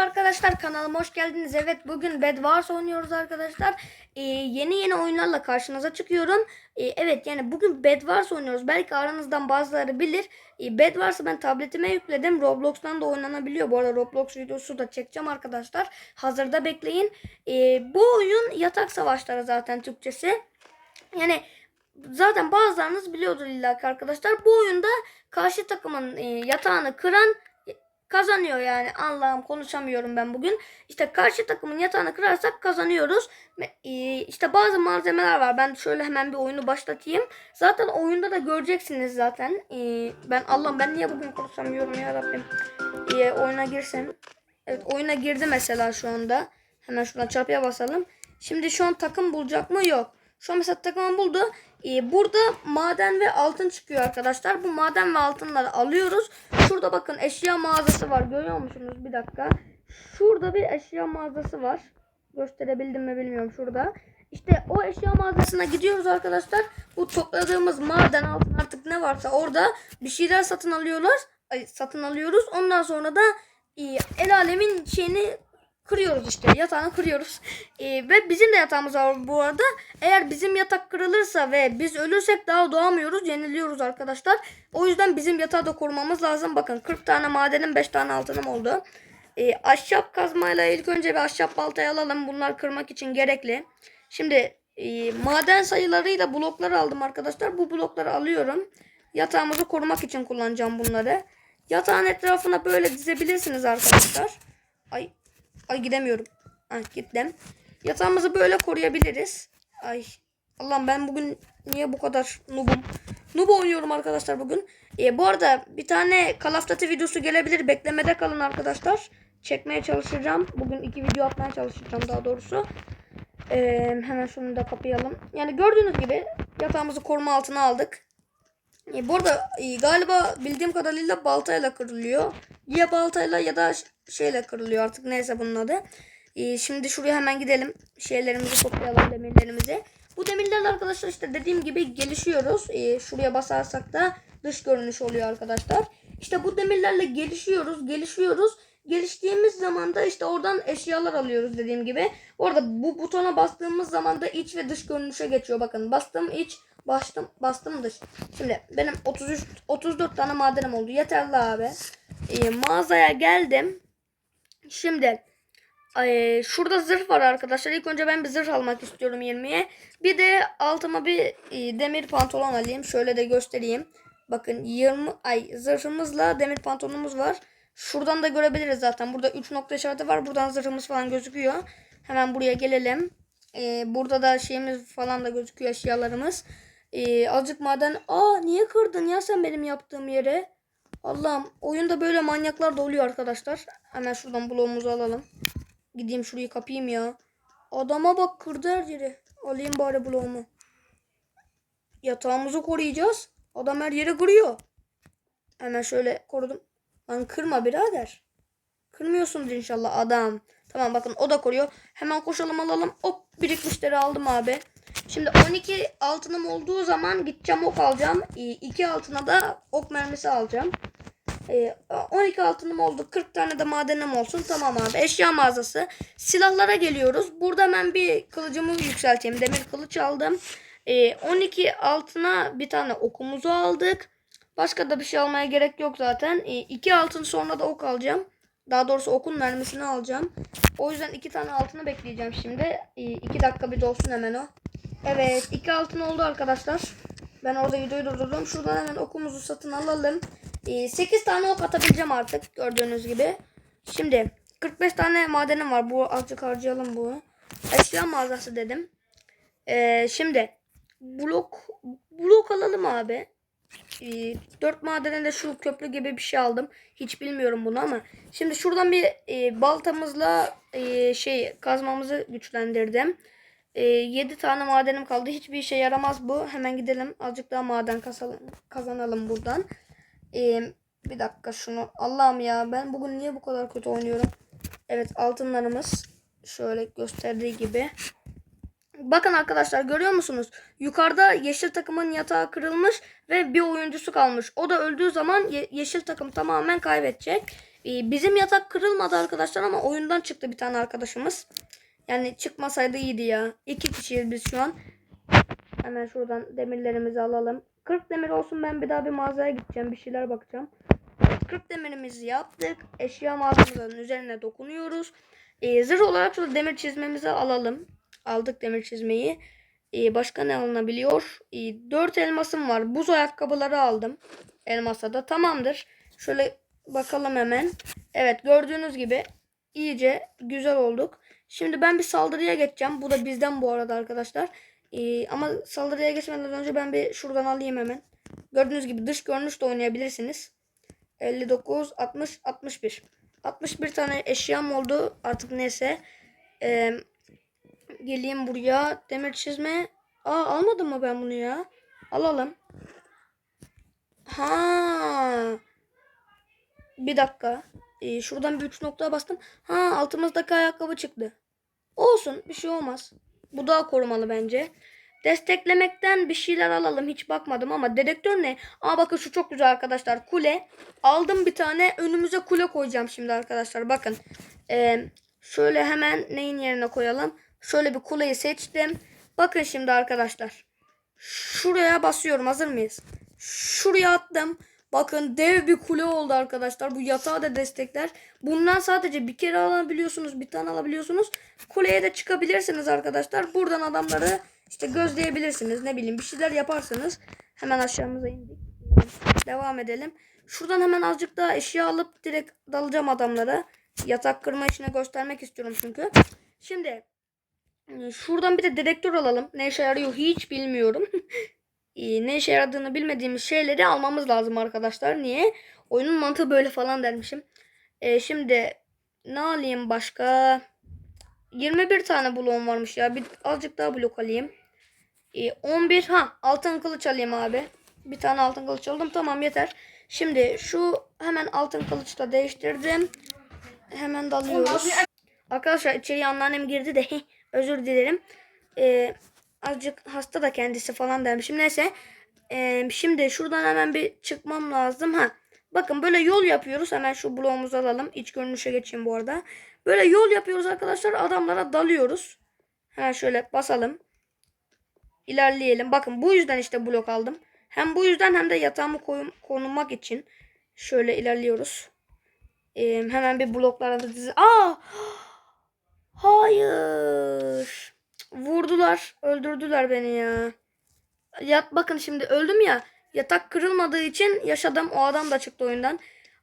arkadaşlar kanalıma hoş geldiniz. Evet bugün Bed Wars oynuyoruz arkadaşlar. Ee, yeni yeni oyunlarla karşınıza çıkıyorum. Ee, evet yani bugün Bed Wars oynuyoruz. Belki aranızdan bazıları bilir. Ee, Bed Wars'ı ben tabletime yükledim. Roblox'tan da oynanabiliyor. Bu arada Roblox videosu da çekeceğim arkadaşlar. Hazırda bekleyin. Ee, bu oyun yatak savaşları zaten Türkçesi. Yani zaten bazılarınız biliyordur illa arkadaşlar. Bu oyunda karşı takımın e, yatağını kıran kazanıyor yani. Allah'ım konuşamıyorum ben bugün. İşte karşı takımın yatağını kırarsak kazanıyoruz. E, işte bazı malzemeler var. Ben şöyle hemen bir oyunu başlatayım. Zaten oyunda da göreceksiniz zaten. E, ben Allah'ım ben niye bugün konuşamıyorum ya Rabbim. E, oyuna girsem. Evet oyuna girdi mesela şu anda. Hemen şuradan çarpıya basalım. Şimdi şu an takım bulacak mı? Yok. Şu an mesela takımı buldu. Ee, burada maden ve altın çıkıyor arkadaşlar. Bu maden ve altınları alıyoruz. Şurada bakın eşya mağazası var. Görüyor musunuz? Bir dakika. Şurada bir eşya mağazası var. Gösterebildim mi bilmiyorum şurada. İşte o eşya mağazasına gidiyoruz arkadaşlar. Bu topladığımız maden altın artık ne varsa orada bir şeyler satın alıyorlar. Ay, satın alıyoruz. Ondan sonra da e, el alemin şeyini kırıyoruz işte. Yatağını kırıyoruz. Ee, ve bizim de yatağımız var bu arada. Eğer bizim yatak kırılırsa ve biz ölürsek daha doğamıyoruz. Yeniliyoruz arkadaşlar. O yüzden bizim yatağı da korumamız lazım. Bakın 40 tane madenim 5 tane altınım oldu. Ee, ahşap kazmayla ilk önce bir ahşap baltayı alalım. Bunlar kırmak için gerekli. Şimdi e, maden sayılarıyla blokları aldım arkadaşlar. Bu blokları alıyorum. Yatağımızı korumak için kullanacağım bunları. Yatağın etrafına böyle dizebilirsiniz arkadaşlar. Ay Ay gidemiyorum. Ah gittim. Yatağımızı böyle koruyabiliriz. Ay Allah'ım ben bugün niye bu kadar noobum? Noob oynuyorum arkadaşlar bugün. Ee, bu arada bir tane Call of Duty videosu gelebilir. Beklemede kalın arkadaşlar. Çekmeye çalışacağım. Bugün iki video atmaya çalışacağım daha doğrusu. Ee, hemen şunu da kapayalım. Yani gördüğünüz gibi yatağımızı koruma altına aldık. E, bu arada e, galiba bildiğim kadarıyla baltayla kırılıyor. Ya baltayla ya da şeyle kırılıyor artık neyse bunun adı. E, şimdi şuraya hemen gidelim. Şeylerimizi toplayalım demirlerimizi. Bu demirlerle arkadaşlar işte dediğim gibi gelişiyoruz. E, şuraya basarsak da dış görünüş oluyor arkadaşlar. İşte bu demirlerle gelişiyoruz, gelişiyoruz. Geliştiğimiz zaman da işte oradan eşyalar alıyoruz dediğim gibi. Bu arada bu butona bastığımız zaman da iç ve dış görünüşe geçiyor. Bakın bastım iç, bastım bastım dış. Şimdi benim 33 34 tane madenim oldu. Yeterli abi. Ee, mağazaya geldim. Şimdi e, şurada zırh var arkadaşlar. İlk önce ben bir zırh almak istiyorum 20'ye. Bir de altıma bir e, demir pantolon alayım. Şöyle de göstereyim. Bakın 20 ay zırhımızla demir pantolonumuz var. Şuradan da görebiliriz zaten. Burada 3 nokta işareti var. Buradan zırhımız falan gözüküyor. Hemen buraya gelelim. Ee, burada da şeyimiz falan da gözüküyor eşyalarımız. Ee, azıcık maden. Aa niye kırdın ya sen benim yaptığım yere? Allah'ım oyunda böyle manyaklar da oluyor arkadaşlar. Hemen şuradan bloğumuzu alalım. Gideyim şurayı kapayım ya. Adama bak kırdı her yeri. Alayım bari bloğumu. Yatağımızı koruyacağız. Adam her yeri kırıyor. Hemen şöyle korudum. Lan kırma birader. Kırmıyorsundur inşallah adam. Tamam bakın o da koruyor. Hemen koşalım alalım. Hop birikmişleri aldım abi. Şimdi 12 altınım olduğu zaman gideceğim ok alacağım. 2 altına da ok mermisi alacağım. 12 altınım oldu. 40 tane de madenim olsun. Tamam abi. Eşya mağazası. Silahlara geliyoruz. Burada hemen bir kılıcımı yükselteyim. Demir kılıç aldım. 12 altına bir tane okumuzu aldık. Başka da bir şey almaya gerek yok zaten. 2 altın sonra da ok alacağım. Daha doğrusu okun mermisini alacağım. O yüzden iki tane altını bekleyeceğim şimdi. 2 dakika bir dolsun hemen o. Evet iki altın oldu arkadaşlar. Ben orada videoyu durdurdum. Şuradan hemen okumuzu satın alalım. 8 tane ok atabileceğim artık gördüğünüz gibi. Şimdi 45 tane madenim var. Bu azıcık harcayalım bu. Eşya mağazası dedim. Ee, şimdi blok blok alalım abi. Ee, 4 madene de şu köprü gibi bir şey aldım. Hiç bilmiyorum bunu ama. Şimdi şuradan bir e, baltamızla e, şey kazmamızı güçlendirdim. E, 7 tane madenim kaldı. Hiçbir işe yaramaz bu. Hemen gidelim. Azıcık daha maden kazanalım, kazanalım buradan. E, bir dakika şunu. Allah'ım ya ben bugün niye bu kadar kötü oynuyorum? Evet altınlarımız şöyle gösterdiği gibi. Bakın arkadaşlar görüyor musunuz? Yukarıda yeşil takımın yatağı kırılmış ve bir oyuncusu kalmış. O da öldüğü zaman ye- yeşil takım tamamen kaybedecek. Ee, bizim yatak kırılmadı arkadaşlar ama oyundan çıktı bir tane arkadaşımız. Yani çıkmasaydı iyiydi ya. İki kişiyiz biz şu an. Hemen şuradan demirlerimizi alalım. 40 demir olsun ben bir daha bir mağazaya gideceğim. Bir şeyler bakacağım. 40 demirimizi yaptık. Eşya mağazamızın üzerine dokunuyoruz. Ee, zırh olarak şurada demir çizmemizi alalım. Aldık demir çizmeyi. Ee, başka ne alınabiliyor? Ee, 4 elmasım var. Buz ayakkabıları aldım. Elmasa da tamamdır. Şöyle bakalım hemen. Evet gördüğünüz gibi iyice güzel olduk. Şimdi ben bir saldırıya geçeceğim. Bu da bizden bu arada arkadaşlar. Ee, ama saldırıya geçmeden önce ben bir şuradan alayım hemen. Gördüğünüz gibi dış görünüşte oynayabilirsiniz. 59, 60, 61. 61 tane eşyam oldu. Artık neyse. Ee, geleyim buraya. Demir çizme. Aa almadım mı ben bunu ya? Alalım. Ha. Bir dakika. Ee, şuradan bir üç noktaya bastım. Ha altımızdaki ayakkabı çıktı. Olsun bir şey olmaz. Bu daha korumalı bence. Desteklemekten bir şeyler alalım. Hiç bakmadım ama dedektör ne? Aa bakın şu çok güzel arkadaşlar. Kule. Aldım bir tane. Önümüze kule koyacağım şimdi arkadaşlar. Bakın. Ee, şöyle hemen neyin yerine koyalım? Şöyle bir kuleyi seçtim. Bakın şimdi arkadaşlar. Şuraya basıyorum. Hazır mıyız? Şuraya attım. Bakın dev bir kule oldu arkadaşlar. Bu yatağı da destekler. Bundan sadece bir kere alabiliyorsunuz. Bir tane alabiliyorsunuz. Kuleye de çıkabilirsiniz arkadaşlar. Buradan adamları işte gözleyebilirsiniz. Ne bileyim bir şeyler yaparsınız. Hemen aşağımıza indik. Devam edelim. Şuradan hemen azıcık daha eşya alıp direkt dalacağım adamlara. Yatak kırma işine göstermek istiyorum çünkü. Şimdi e, şuradan bir de dedektör alalım. Ne işe yarıyor hiç bilmiyorum. e, ne işe yaradığını bilmediğimiz şeyleri almamız lazım arkadaşlar. Niye? Oyunun mantığı böyle falan dermişim. E, şimdi ne alayım başka? 21 tane bloğum varmış ya. Bir azıcık daha blok alayım. E, 11 ha altın kılıç alayım abi. Bir tane altın kılıç aldım. Tamam yeter. Şimdi şu hemen altın kılıçla değiştirdim. Hemen dalıyoruz. Arkadaşlar içeriye anneannem girdi de özür dilerim. Ee, azıcık hasta da kendisi falan dermişim. Neyse. Ee, şimdi şuradan hemen bir çıkmam lazım. Ha. Bakın böyle yol yapıyoruz. Hemen şu bloğumuzu alalım. İç görünüşe geçeyim bu arada. Böyle yol yapıyoruz arkadaşlar. Adamlara dalıyoruz. Hemen şöyle basalım. İlerleyelim. Bakın bu yüzden işte blok aldım. Hem bu yüzden hem de yatağımı koyum, konulmak için. Şöyle ilerliyoruz. Ee, hemen bir bloklara da dizi. Aa! Hayır. Vurdular. Öldürdüler beni ya. Yat bakın şimdi öldüm ya. Yatak kırılmadığı için yaşadım. O adam da çıktı oyundan.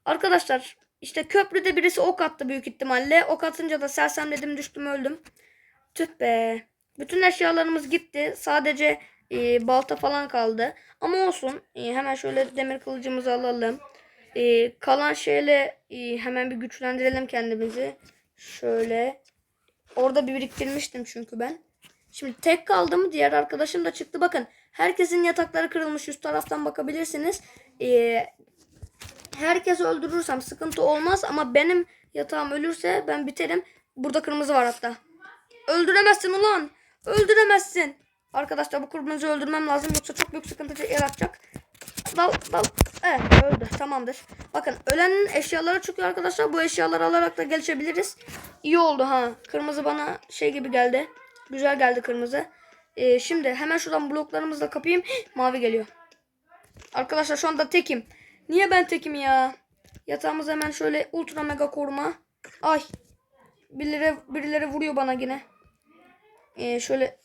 Arkadaşlar işte köprüde birisi ok attı büyük ihtimalle. Ok atınca da sersemledim düştüm öldüm. Tüh be. Bütün eşyalarımız gitti. Sadece e, balta falan kaldı. Ama olsun. E, hemen şöyle demir kılıcımızı alalım. E, kalan şeyle e, hemen bir güçlendirelim kendimizi. Şöyle. Orada bir biriktirmiştim çünkü ben. Şimdi tek kaldım. Diğer arkadaşım da çıktı. Bakın herkesin yatakları kırılmış. Üst taraftan bakabilirsiniz. E, herkes öldürürsem sıkıntı olmaz. Ama benim yatağım ölürse ben biterim. Burada kırmızı var hatta. Öldüremezsin ulan. Öldüremezsin. Arkadaşlar bu kırmızıyı öldürmem lazım. Yoksa çok büyük sıkıntı yaratacak. Dal dal. Evet öldü. Tamamdır. Bakın ölenin eşyaları çıkıyor arkadaşlar. Bu eşyaları alarak da gelişebiliriz. İyi oldu ha. Kırmızı bana şey gibi geldi. Güzel geldi kırmızı. Ee, şimdi hemen şuradan bloklarımızı da kapayım. Mavi geliyor. Arkadaşlar şu anda tekim. Niye ben tekim ya? Yatağımız hemen şöyle ultra mega koruma. Ay. Birileri, birileri vuruyor bana yine. Ee, şöyle.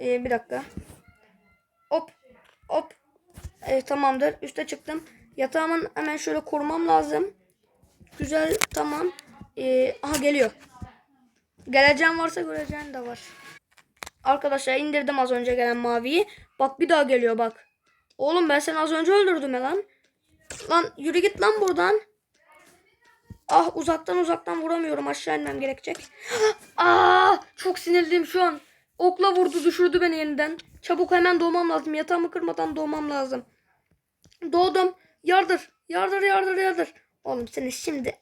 Ee, bir dakika. Hop. Hop. Evet tamamdır. Üste çıktım. Yatağımın hemen şöyle korumam lazım. Güzel tamam. Ee, aha geliyor. Geleceğim varsa göreceğin de var. Arkadaşlar indirdim az önce gelen maviyi. Bak bir daha geliyor bak. Oğlum ben seni az önce öldürdüm ya lan. Lan yürü git lan buradan. Ah uzaktan uzaktan vuramıyorum. Aşağı inmem gerekecek. Ah çok sinirliyim şu an. Okla vurdu düşürdü beni yeniden. Çabuk hemen doğmam lazım. Yatağımı kırmadan doğmam lazım. Doğdum. Yardır. Yardır yardır yardır. Oğlum seni şimdi.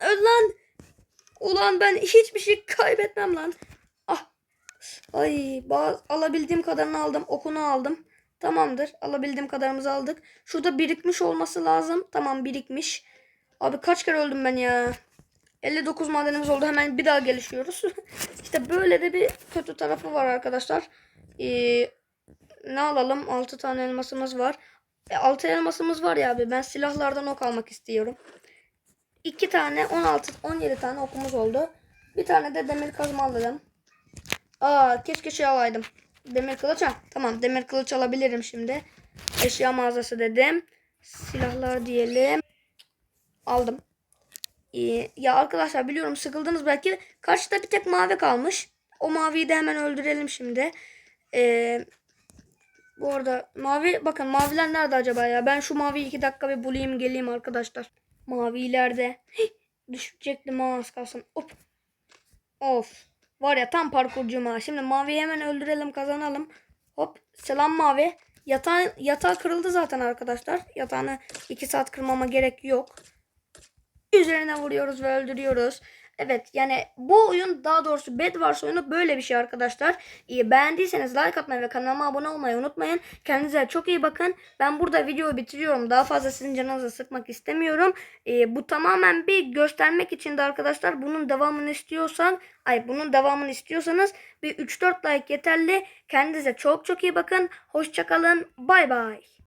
Öl lan. Ulan ben hiçbir şey kaybetmem lan. Ah. Ay bazı alabildiğim kadarını aldım. Okunu aldım. Tamamdır. Alabildiğim kadarımızı aldık. Şurada birikmiş olması lazım. Tamam birikmiş. Abi kaç kere öldüm ben ya. 59 madenimiz oldu. Hemen bir daha gelişiyoruz. işte böyle de bir kötü tarafı var arkadaşlar. Ee, ne alalım? 6 tane elmasımız var. E, 6 elmasımız var ya abi. Ben silahlardan ok almak istiyorum. 2 tane 16 17 tane okumuz oldu. Bir tane de demir kazma aldım. Aa keşke şey alaydım. Demir kılıç ha. Tamam demir kılıç alabilirim şimdi. Eşya mağazası dedim. Silahlar diyelim. Aldım. Ee, ya arkadaşlar biliyorum sıkıldınız belki. Karşıda bir tek mavi kalmış. O maviyi de hemen öldürelim şimdi. Ee, bu arada mavi bakın maviler nerede acaba ya? Ben şu maviyi iki dakika bir bulayım geleyim arkadaşlar. Mavi ileride. Hih, düşecektim az kalsın. Hop. Of. Var ya tam parkurcuyum ha. Şimdi maviyi hemen öldürelim kazanalım. Hop. Selam mavi. Yatağın, yatağı kırıldı zaten arkadaşlar. Yatağını 2 saat kırmama gerek yok. Üzerine vuruyoruz ve öldürüyoruz. Evet yani bu oyun daha doğrusu Bed Wars oyunu böyle bir şey arkadaşlar. İyi, beğendiyseniz like atmayı ve kanalıma abone olmayı unutmayın. Kendinize çok iyi bakın. Ben burada videoyu bitiriyorum. Daha fazla sizin canınızı sıkmak istemiyorum. Ee, bu tamamen bir göstermek için arkadaşlar bunun devamını istiyorsan ay bunun devamını istiyorsanız bir 3-4 like yeterli. Kendinize çok çok iyi bakın. Hoşçakalın. Bay bay.